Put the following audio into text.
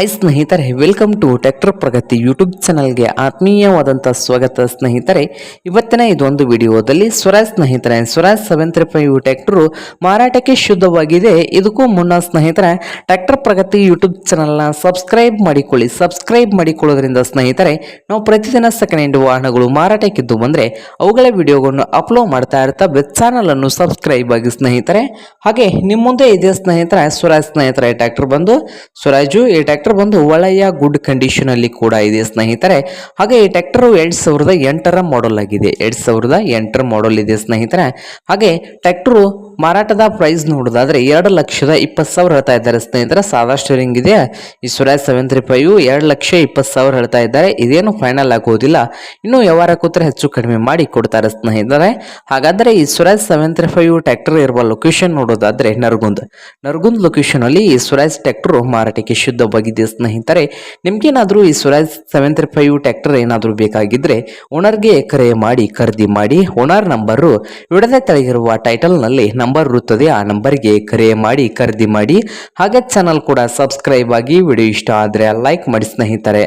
High ಸ್ನೇಹಿತರೆ welcome to tractor Pragati YouTube ಚಾನಲ್ಗೆ ಆತ್ಮೀಯವಾದಂಥ ಸ್ವಾಗತ ಸ್ನೇಹಿತರೆ. ಇವತ್ತಿನ ಇದೊಂದು ವಿಡಿಯೋದಲ್ಲಿ ಸ್ವರಾಜ್ ಸ್ನೇಹಿತರೆ, ಸ್ವರಾಜ್ ಸೆವೆನ್ ತ್ರೀ ಫೈವ್ ಮಾರಾಟಕ್ಕೆ ಶುದ್ಧವಾಗಿದೆ. ಇದಕ್ಕೂ ಮುನ್ನ ಸ್ನೇಹಿತರೆ ಟ್ರ್ಯಾಕ್ಟರ್ ಪ್ರಗತಿ ಯೂಟ್ಯೂಬ್ ಚಾನಲ್ನ ಸಬ್ಸ್ಕ್ರೈಬ್ ಮಾಡಿಕೊಳ್ಳಿ. ಸಬ್ಸ್ಕ್ರೈಬ್ ಮಾಡಿಕೊಳ್ಳೋದ್ರಿಂದ ಸ್ನೇಹಿತರೆ, ನಾವು ಪ್ರತಿದಿನ ಸೆಕೆಂಡ್ ಹ್ಯಾಂಡ್ ವಾಹನಗಳು ಮಾರಾಟಕ್ಕಿದ್ದು ಬಂದರೆ ಅವುಗಳ ವಿಡಿಯೋಗಳನ್ನು ಅಪ್ಲೋಡ್ ಮಾಡ್ತಾ ಇರ್ತಾ ವೆಬ್ ಚಾನಲನ್ನು ಸಬ್ಸ್ಕ್ರೈಬ್ ಆಗಿ ಸ್ನೇಹಿತರೆ. ಹಾಗೆ ನಿಮ್ಮ ಮುಂದೆ ಇದೆ ಸ್ನೇಹಿತರೆ, ಸ್ವರಾಜ್ ಸ್ನೇಹಿತರೆ ಟ್ರ್ಯಾಕ್ಟರ್ ಬಂದು. ಸ್ವರಾಜು, ಈ ಟ್ರ್ಯಾಕ್ಟರ್ ಬಂದು ಒಳ್ಳೆಯ ಗುಡ್ ಕಂಡೀಷನ್ ಅಲ್ಲಿ ಕೂಡ ಇದೆ, ಸ್ನೇಹಿತರೆ. ಹಾಗೆ ಈ ಟ್ರ್ಯಾಕ್ಟರ್ ಎರಡ್ ಸಾವಿರದ ಎಂಟರ ಮಾಡೆಲ್ ಆಗಿದೆ. ಎರಡ್ ಸಾವಿರದ ಎಂಟರ ಮಾಡೆಲ್ ಇದೆ, ಸ್ನೇಹಿತರೆ. ಹಾಗೆ ಟ್ರ್ಯಾಕ್ಟರು ಮಾರಾಟದ ಪ್ರೈಸ್ ನೋಡೋದಾದ್ರೆ ಎರಡು ಲಕ್ಷದ ಇಪ್ಪತ್ತು ಸಾವಿರ ಹೇಳ್ತಾ ಇದ್ದಾರೆ ಸ್ನೇಹಿತರೆ. ಸಾದಾ ರಿಂಗ್ ಇದೆ. ಈ ಸುರಾಜ್ ಸೆವೆನ್ ತ್ರೀ ಫೈವ್ ಎರಡು ಲಕ್ಷ ಇಪ್ಪತ್ತು ಸಾವಿರ ಹೇಳ್ತಾ ಇದ್ದಾರೆ. ಇದೇನು ಫೈನಲ್ ಆಗೋದಿಲ್ಲ. ಇನ್ನು ವ್ಯವಹಾರ ಕೂತ್ರೆ ಹೆಚ್ಚು ಕಡಿಮೆ ಮಾಡಿ ಕೊಡ್ತಾರೆ ಸ್ನೇಹಿತರೆ. ಹಾಗಾದ್ರೆ ಈ Swaraj seven three five tractor ಇರುವ ಲೊಕೇಶನ್ ನೋಡೋದಾದ್ರೆ ನರ್ಗುಂದ್. ನರ್ಗುಂದ್ ಲೊಕೇಶನ್ ಅಲ್ಲಿ ಈ ಸುರಾಜ್ ಟ್ರ್ಯಾಕ್ಟರ್ ಮಾರಾಟಕ್ಕೆ ಶುದ್ಧವಾಗಿದೆ ಸ್ನೇಹಿತರೆ. ನಿಮ್ಗೇನಾದರೂ ಈ Swaraj seven three five tractor ಏನಾದರೂ ಬೇಕಾಗಿದ್ರೆ ಓನರ್ಗೆ ಕರೆ ಮಾಡಿ, ಖರೀದಿ ಮಾಡಿ. ಓನರ್ ನಂಬರು ವಿಡದೆ ತೆಳಗಿರುವ ಟೈಟಲ್ನಲ್ಲಿ ನಂಬರ್ ಇರುತ್ತದೆ, ಆ ನಂಬರ್ಗೆ ಕರೆ ಮಾಡಿ, ಖರೀದಿ ಮಾಡಿ. ಹಾಗೆ ಚಾನಲ್ ಕೂಡ ಸಬ್ಸ್ಕ್ರೈಬ್ ಆಗಿ ವಿಡಿಯೋ ಇಷ್ಟ ಆದರೆ ಲೈಕ್ ಮಾಡಿ ಸ್ನೇಹಿತರೆ.